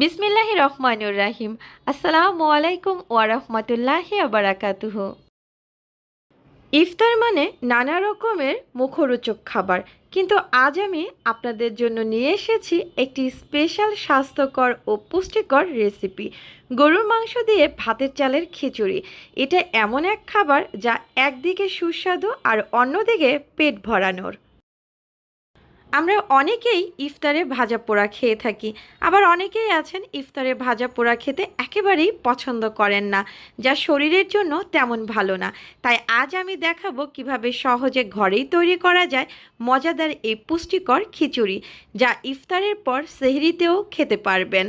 বিসমিল্লাহি রহমানুর রাহিম। আসসালামু আলাইকুম ওয়া রাহমাতুল্লাহি ওয়া বারাকাতুহু। ইফতার মানে নানা রকমের মুখরোচক খাবার। কিন্তু আজ আমি আপনাদের জন্য নিয়ে এসেছি একটি স্পেশাল স্বাস্থ্যকর ও পুষ্টিকর রেসিপি। গরুর মাংস দিয়ে ভাতের চালের খিচুড়ি। এটা এমন এক খাবার যা একদিকে সুস্বাদু আর অন্যদিকে পেট ভরানোর। আমরা অনেকেই ইফতারে ভাজা পোড়া খেয়ে থাকি, আবার অনেকেই আছেন ইফতারে ভাজা পোড়া খেতে একেবারেই পছন্দ করেন না, যা শরীরের জন্য তেমন ভালো না। তাই আজ আমি দেখাবো কীভাবে সহজে ঘরেই তৈরি করা যায় মজাদার এই পুষ্টিকর খিচুড়ি, যা ইফতারের পর সেহরিতেও খেতে পারবেন।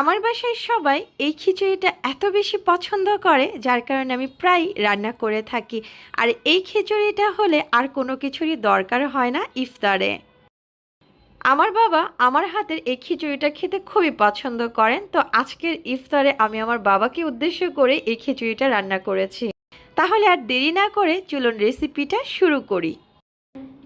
আমার বাসায় সবাই এই খিচুড়িটা এত বেশি পছন্দ করে, যার কারণে আমি প্রায় রান্না করে থাকি। আর এই খিচুড়িটা হলে আর কোনো কিছুরই দরকার হয় না ইফতারে। আমার বাবা আমার হাতের এই খিচুড়িটা খেতে খুবই পছন্দ করেন, তো আজকের ইফতারে আমি আমার বাবাকে উদ্দেশ্য করে এই খিচুড়িটা রান্না করেছি। তাহলে আর দেরি না করে চলুন রেসিপিটা শুরু করি।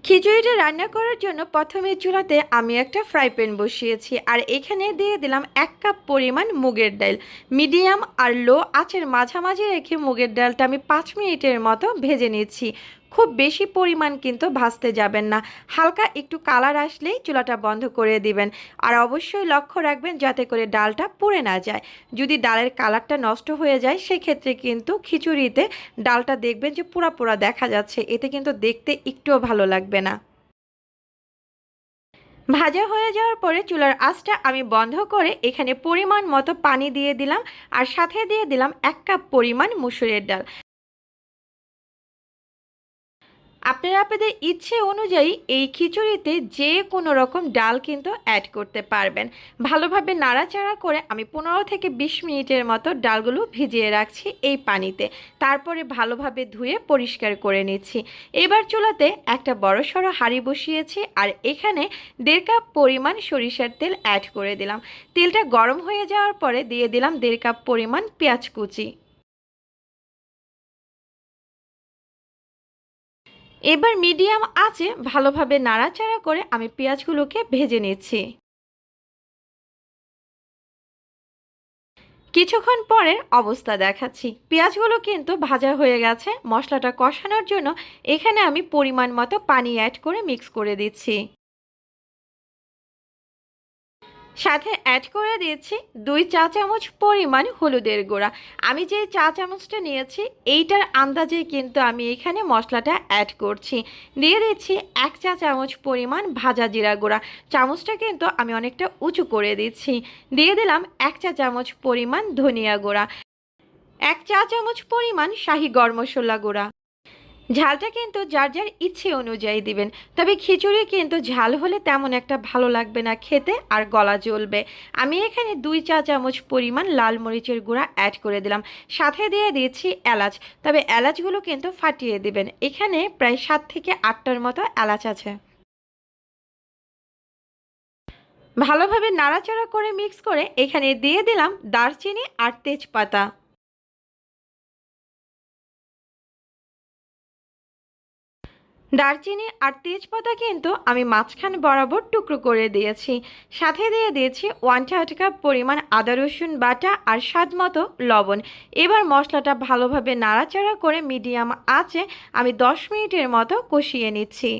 খিচুড়িটা রান্না করার জন্য প্রথমে চুলাতে আমি একটা ফ্রাই প্যান বসিয়েছি, আর এখানে দিয়ে দিলাম এক কাপ পরিমাণ মুগের ডাল। মিডিয়াম আর লো আঁচের মাঝামাঝি রেখে মুগের ডালটা আমি পাঁচ মিনিটের মতো ভেজে নিচ্ছি। খুব বেশি পরিমাণ কিন্তু ভাজতে যাবেন না। হালকা একটু কালার আসলেই চুলাটা বন্ধ করে দিবেন। আর অবশ্যই লক্ষ্য রাখবেন যাতে করে ডালটা পুড়ে না যায়। যদি ডালের কালারটা নষ্ট হয়ে যায়, সেক্ষেত্রে কিন্তু খিচুড়িতে ডালটা দেখবেন যে পুরা পুরা দেখা যাচ্ছে। এতে কিন্তু দেখতে একটুও ভালো লাগবে না। ভাজা হয়ে যাওয়ার পরে চুলার আঁচটা আমি বন্ধ করে এখানে পরিমাণ মতো পানি দিয়ে দিলাম। আর সাথে দিয়ে দিলাম এক কাপ পরিমাণ মুসুরের ডাল। আপনারা আপনাদের ইচ্ছে অনুযায়ী এই খিচুড়িতে যে কোনো রকম ডাল কিন্তু অ্যাড করতে পারবেন। ভালোভাবে নাড়াচাড়া করে আমি পনেরো থেকে বিশ মিনিটের মতো ডালগুলো ভিজিয়ে রাখছি এই পানিতে। তারপরে ভালোভাবে ধুয়ে পরিষ্কার করে নিচ্ছি। এবার চুলাতে একটা বড় সড়ো হাঁড়ি বসিয়েছি আর এখানে দেড় কাপ পরিমাণ সরিষার তেল অ্যাড করে দিলাম। তেলটা গরম হয়ে যাওয়ার পরে দিয়ে দিলাম দেড় কাপ পরিমাণ পেঁয়াজ কুচি। এবার মিডিয়াম আছে, ভালোভাবে নাড়াচাড়া করে আমি পেঁয়াজগুলোকে ভেজে নিচ্ছি। কিছুক্ষণ পরে অবস্থা দেখাচ্ছি। পেঁয়াজগুলো কিন্তু ভাজা হয়ে গেছে, মশলাটা কষানোর জন্য এখানে আমি পরিমাণ মতো পানি অ্যাড করে মিক্স করে দিচ্ছি। সাথে অ্যাড করে দিয়েছি দুই চা চামচ পরিমাণ হলুদের গুঁড়া। আমি যে চা চামচটা নিয়েছি, এইটার আন্দাজে কিন্তু আমি এখানে মশলাটা অ্যাড করছি। দিয়ে দিচ্ছি এক চা চামচ পরিমাণ ভাজা জিরা গুঁড়া। চামচটা কিন্তু আমি অনেকটা উঁচু করে দিচ্ছি। দিয়ে দিলাম এক চা চামচ পরিমাণ ধনিয়া গুঁড়া। এক চা চামচ পরিমাণ শাহি গরম মশলা গুঁড়া। ঝালটা কিন্তু যার যার ইচ্ছে অনুযায়ী দিবেন। তবে খিচুড়ি কিন্তু ঝাল হলে তেমন একটা ভালো লাগবে না খেতে আর গলা জ্বলবে। আমি এখানে দুই চা চামচ পরিমাণ লাল মরিচের গুঁড়া অ্যাড করে দিলাম। সাথে দিয়ে দিয়েছি এলাচ। তবে এলাচগুলো কিন্তু ফাটিয়ে দিবেন। এখানে প্রায় সাত থেকে আটটার মতো এলাচ আছে। ভালোভাবে নাড়াচাড়া করে মিক্স করে এখানে দিয়ে দিলাম দারচিনি আর তেজপাতা। দারচিনি আর তেজপাতা কিন্তু আমি মাঝখান বরাবর টুকরো করে দিয়েছি। সাথে দিয়ে দিয়েছি ওয়ান থার্ড কাপ পরিমাণ আদা রসুন বাটা আর স্বাদ মতো লবণ। এবার মশলাটা ভালোভাবে নাড়াচাড়া করে মিডিয়াম আঁচে আমি দশ মিনিটের মতো কষিয়ে নিচ্ছি।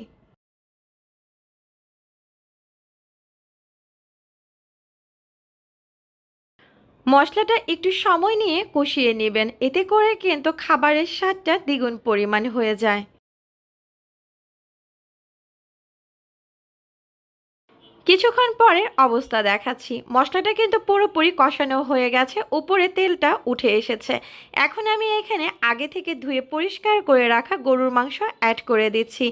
মশলাটা একটু সময় নিয়ে কষিয়ে নেবেন। এতে করে কিন্তু খাবারের স্বাদটা দ্বিগুণ পরিমাণ হয়ে যায়। কিছুক্ষণ পরে অবস্থা দেখাচ্ছি। মশলাটা কিন্তু পুরোপুরি কষানো হয়ে গেছে, উপরে তেলটা উঠে এসেছে। এখন আমি এখানে আগে থেকে ধুয়ে পরিষ্কার করে রাখা গরুর মাংস অ্যাড করে দিচ্ছি।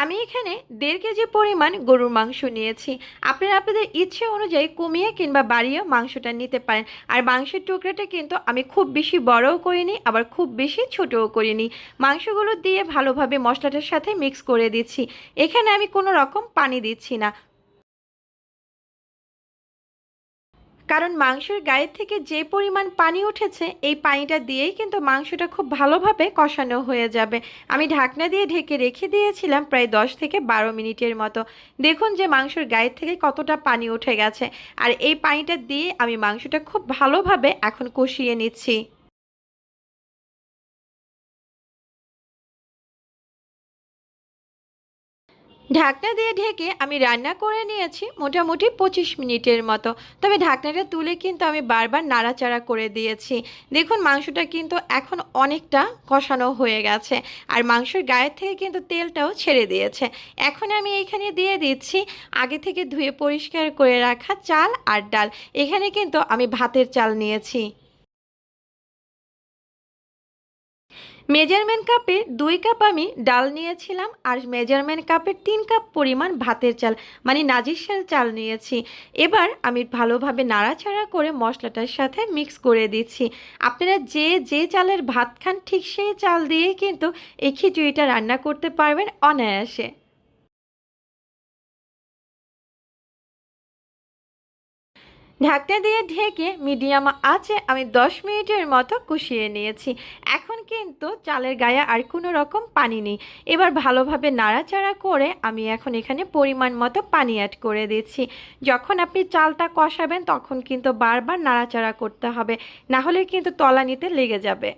আমি এখানে দেড় কেজি পরিমাণ গরুর মাংস নিয়েছি। আপনারা আপনাদের ইচ্ছে অনুযায়ী কমিয়ে কিংবা বাড়িয়ে মাংসটা নিতে পারেন। আর মাংসের টুকরাটা কিন্তু আমি খুব বেশি বড়ও করিনি, আবার খুব বেশি ছোটও করিনি। মাংসগুলো দিয়ে ভালোভাবে মশলাটার সাথে মিক্স করে দিচ্ছি। এখানে আমি কোনো রকম পানি দিচ্ছি না। কারণ মাংসের গায়ে থেকে যে পরিমাণ পানি উঠেছে, এই পানিটা দিয়েই কিন্তু মাংসটা খুব ভালোভাবে কষানো হয়ে যাবে। আমি ঢাকনা দিয়ে ঢেকে রেখে দিয়েছিলাম প্রায় দশ থেকে বারো মিনিটের মতো। দেখুন যে মাংসের গায়ে থেকে কতটা পানি উঠে গেছে। আর এই পানিটা দিয়ে আমি মাংসটা খুব ভালোভাবে এখন কষিয়ে নিচ্ছি। ঢাকনা দিয়ে ঢেকে আমি রান্না করে নিয়েছি মোটামুটি পঁচিশ মিনিটের মতো। তবে ঢাকনাটা তুলে কিন্তু আমি বারবার নাড়াচাড়া করে দিয়েছি। দেখুন, মাংসটা কিন্তু এখন অনেকটা কষানো হয়ে গেছে আর মাংসের গায়ের থেকে কিন্তু তেলটাও ছেড়ে দিয়েছে। এখন আমি এখানে দিয়ে দিচ্ছি আগে থেকে ধুয়ে পরিষ্কার করে রাখা চাল আর ডাল। এখানে কিন্তু আমি ভাতের চাল নিয়েছি। মেজারমেন্ট কাপে দুই কাপ আমি ডাল নিয়েছিলাম আর মেজারমেন্ট কাপের তিন কাপ পরিমাণ ভাতের চাল মানে নাজিরশাল চাল নিয়েছি। এবার আমি ভালোভাবে নাড়াচাড়া করে মশলাটার সাথে মিক্স করে দিচ্ছি। আপনারা যে যে চালের ভাত খান, ঠিক সেই চাল দিয়ে কিন্তু এই খিচুড়িটা রান্না করতে পারবেন অনায়াসে। ঢাকনা দিয়ে ঢেকে মিডিয়াম আছে আমি দশ মিনিটের মতো কষিয়ে নিয়েছি। এখন কিন্তু চালের গায়ে আর কোনো রকম পানি নেই। এবার ভালোভাবে নাড়াচাড়া করে আমি এখন এখানে পরিমাণ মতো পানি অ্যাড করে দিচ্ছি। যখন আপনি চালটা কষাবেন তখন কিন্তু বারবার নাড়াচাড়া করতে হবে। না হলে কিন্তু তলানিতে লেগে যাবে।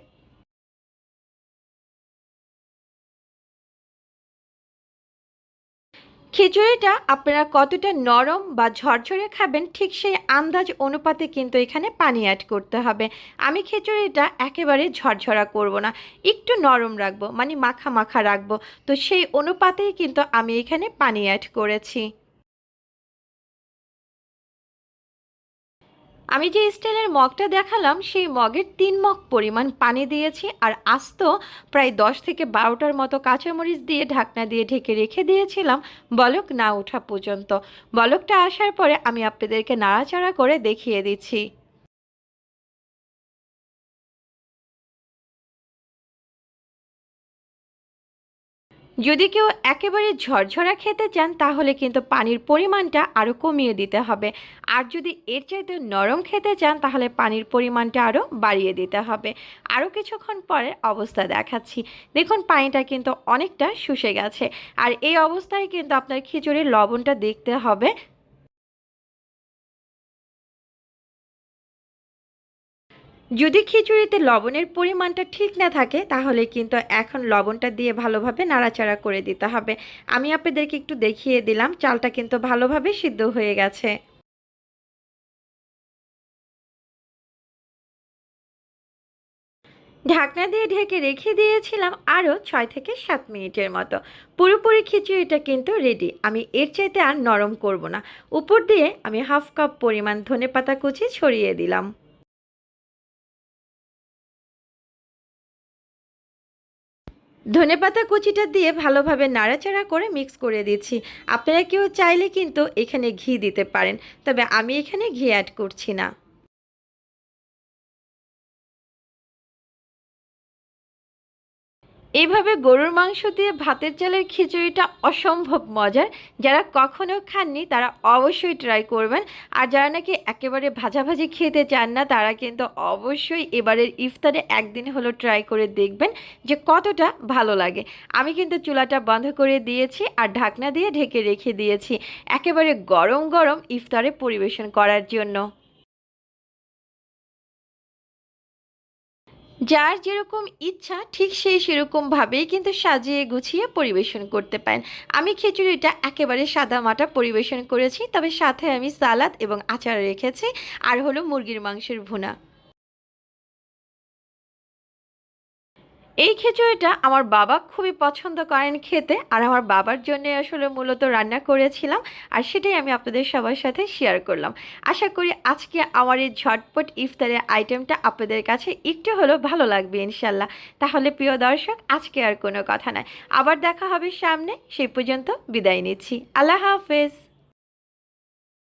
খিচুড়িটা আপনারা কতটা নরম বা ঝরঝরে খাবেন, ঠিক সেই আন্দাজ অনুপাতে কিন্তু এখানে পানি অ্যাড করতে হবে। আমি খিচুড়িটা একেবারে ঝরঝরা করব না, একটু নরম রাখব মানে মাখা মাখা রাখব। তো সেই অনুপাতেই কিন্তু আমি এখানে পানি অ্যাড করেছি। আমি যে স্টাইলের মগটা দেখালাম, সেই মগের তিন মগ পরিমাণ পানি দিয়েছি আর আস্ত প্রায় দশ থেকে বারোটার মতো কাঁচামরিচ দিয়ে ঢাকনা দিয়ে ঢেকে রেখে দিয়েছিলাম বলক না ওঠা পর্যন্ত। বলকটা আসার পরে আমি আপনাদেরকে নাড়াচাড়া করে দেখিয়ে দিচ্ছি। যদি কেউ একেবারে ঝরঝরা খেতে চান, তাহলে কিন্তু পানির পরিমাণটা আরও কমিয়ে দিতে হবে। আর যদি এর চাইতে নরম খেতে চান, তাহলে পানির পরিমাণটা আরও বাড়িয়ে দিতে হবে। আরও কিছুক্ষণ পরে অবস্থা দেখাচ্ছি। দেখুন, পানিটা কিন্তু অনেকটা শুষে গেছে। আর এই অবস্থায় কিন্তু আপনার খিচুড়ির লবণটা দেখতে হবে। যদি খিচুড়িতে লবণের পরিমাণটা ঠিক না থাকে, তাহলে কিন্তু এখন লবণটা দিয়ে ভালোভাবে নাড়াচাড়া করে দিতে হবে। আমি আপনাদেরকে একটু দেখিয়ে দিলাম, চালটা কিন্তু ভালোভাবে সিদ্ধ হয়ে গেছে। ঢাকনা দিয়ে ঢেকে রেখে দিয়েছিলাম আরও ছয় থেকে সাত মিনিটের মতো। পুরোপুরি খিচুড়িটা কিন্তু রেডি আমি এর চাইতে আর নরম করব না। উপর দিয়ে আমি হাফ কাপ পরিমাণ ধনে পাতা কুচি ছড়িয়ে দিলাম। ধনেপাতা কুচিটা দিয়ে ভালোভাবে নাড়াচাড়া করে মিক্স করে দিচ্ছি। আপনারা কেউ চাইলে কিন্তু এখানে ঘি দিতে পারেন, তবে আমি এখানে ঘি অ্যাড করছি না। এইভাবে গরুর মাংস দিয়ে ভাতের চালের খিচুড়িটা অসম্ভব মজার। যারা কখনো খাননি, তারা অবশ্যই ট্রাই করবেন। আর যারা নাকি একেবারে ভাজাভাজি খেতে চান না, তারা কিন্তু অবশ্যই এবারের ইফতারে একদিন হলো ট্রাই করে দেখবেন যে কতটা ভালো লাগে। আমি কিন্তু চুলাটা বন্ধ করে দিয়েছি আর ঢাকনা দিয়ে ঢেকে রেখে দিয়েছি। একেবারে গরম গরম ইফতারে পরিবেশন করার জন্য। যার যেরকম ইচ্ছা, ঠিক সেই সেরকমভাবেই কিন্তু সাজিয়ে গুছিয়ে পরিবেশন করতে পারেন। আমি খিচুড়িটা একেবারে সাদা মাটা পরিবেশন করেছি, তবে সাথে আমি সালাদ এবং আচার রেখেছি, আর হলো মুরগির মাংসের ভুনা। এই খিচুড়িটা আমার বাবা খুবই পছন্দ করেন খেতে, আর আমার বাবার জন্য আসলে মূলত রান্না করেছিলাম, আর সেটাই আমি আপনাদের সবার সাথে শেয়ার করলাম। আশা করি আজকে আমার এই ঝটপট ইফতারের আইটেমটা আপনাদের কাছে একটু হলেও ভালো লাগবে ইনশাল্লাহ। তাহলে প্রিয় দর্শক, আজকে আর কোনো কথা নয়। আবার দেখা হবে সামনে, সেই পর্যন্ত বিদায় নিচ্ছি। আল্লাহ হাফেজ।